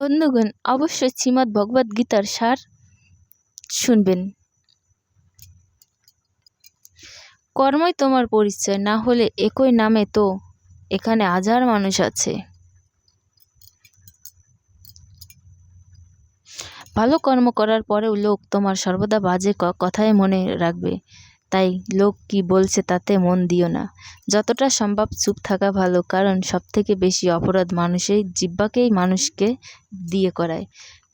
বন্ধুগণ, অবশ্যই শ্রীমদ্ গীতার সার শুনবেন। কর্মই তোমার পরিচয়, না হলে একই নামে তো এখানে হাজার মানুষ আছে। ভালো কর্ম করার পরেও লোক তোমার সর্বদা বাজে কথাই মনে রাখবে। তাই লোক কি বলছে তাতে মন দিও না। যতটা সম্ভব চুপ থাকা ভালো, কারণ সবথেকে বেশি অপরাধ মানুষের জিব্বাকেই মানুষকে দিয়ে করায়।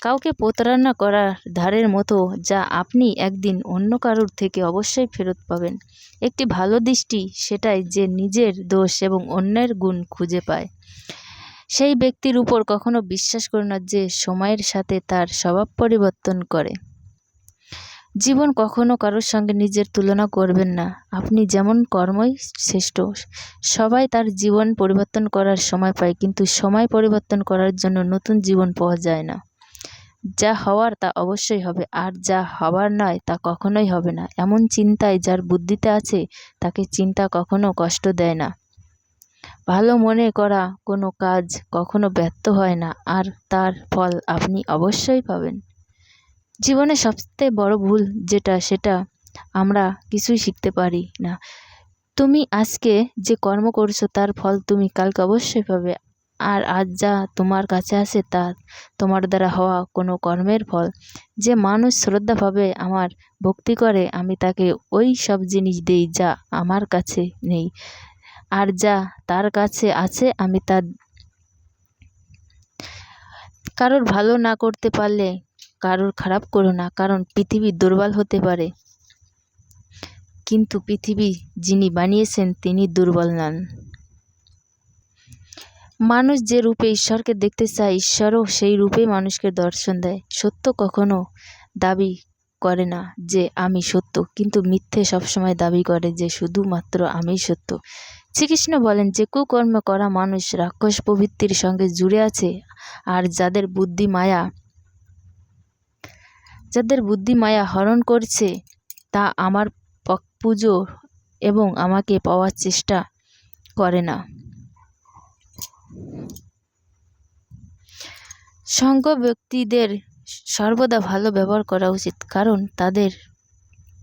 কাউকে প্রতারণা করার ধারের মতো যা আপনি একদিন অন্য কারোর থেকে অবশ্যই ফেরত পাবেন। একটি ভালো দৃষ্টি সেটাই যে নিজের দোষ এবং অন্যের গুণ খুঁজে পায়। সেই ব্যক্তির উপর কখনো বিশ্বাস করো না যে সময়ের সাথে তার স্বভাব পরিবর্তন করে। জীবন কখনো কারোর সঙ্গে নিজের তুলনা করবেন না। আপনি যেমন কর্মই শ্রেষ্ঠ, সবাই তার জীবন পরিবর্তন করার সময় পায়, কিন্তু সময় পরিবর্তন করার জন্য নতুন জীবন পাওয়া যায় না। যা হওয়ার তা অবশ্যই হবে, আর যা হবার নয় তা কখনোই হবে না। এমন চিন্তায় যার বুদ্ধিতে আছে, তাকে চিন্তা কখনো কষ্ট দেয় না। ভালো মনে করা কোনো কাজ কখনো ব্যর্থ হয় না, আর তার ফল আপনি অবশ্যই পাবেন। জীবনে সবচেয়ে বড় ভুল যেটা, সেটা আমরা কিছুই শিখতে পারি না। তুমি আজকে যে কর্ম করছ, তার ফল তুমি কালকে অবশ্যই পাবে। আর আজ যা তোমার কাছে আছে, তা তোমার দ্বারা হওয়া কোনো কর্মের ফল। যে মানুষ শ্রদ্ধাভাবে আমার ভক্তি করে, আমি তাকে ওই সব জিনিস দিই যা আমার কাছে নেই। আর যা তার কাছে আছে, আমি তার কারোর ভালো না করতে পারলে কারোর খারাপ করো না, কারণ পৃথিবী দুর্বল হতে পারে। কিন্তু পৃথিবী যিনি বানিয়েছেন, তিনি দুর্বল নন। মানুষ যে রূপে ঈশ্বরকে দেখতে চায়, ঈশ্বরও সেই রূপে মানুষকে দর্শন দেয়। সত্য কখনো দাবি করে না যে আমি সত্য, কিন্তু মিথ্যে সবসময় দাবি করে যে শুধুমাত্র আমি সত্য। শ্রীকৃষ্ণ বলেন, যে কুকর্ম করা মানুষ রাক্ষস প্রবৃত্তির সঙ্গে জুড়ে আছে, আর যাদের বুদ্ধি মায়া যাদের বুদ্ধি মায়া হরণ করছে, তা আমার পুজো এবং আমাকে পাওয়ার চেষ্টা করে না। সঙ্গ ব্যক্তিদের সর্বদা ভালো ব্যবহার করা উচিত, কারণ তাদের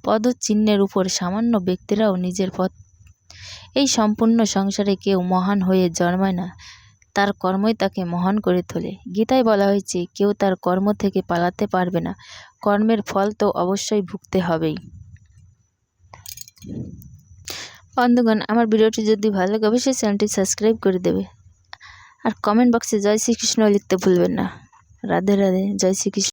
পদচিহ্নের উপর সামান্য ব্যক্তিরাও নিজের পথ, এই সম্পূর্ণ সংসারে কেউ মহান হয়ে জন্মায় না। তার কর্মই তাকে মহান করে তোলে। গীতায় বলা হয়েছে, কেউ তার কর্ম থেকে পালাতে পারবে না। কর্মের ফল তো অবশ্যই ভুগতে হবেই। বন্ধুগণ, আমার ভিডিওটি যদি ভালো লাগে, অবশ্যই চ্যানেলটি সাবস্ক্রাইব করে দেবে। আর কমেন্ট বক্সে জয় শ্রীকৃষ্ণ লিখতে ভুলবেন না। রাধে রাধে, জয় শ্রীকৃষ্ণ।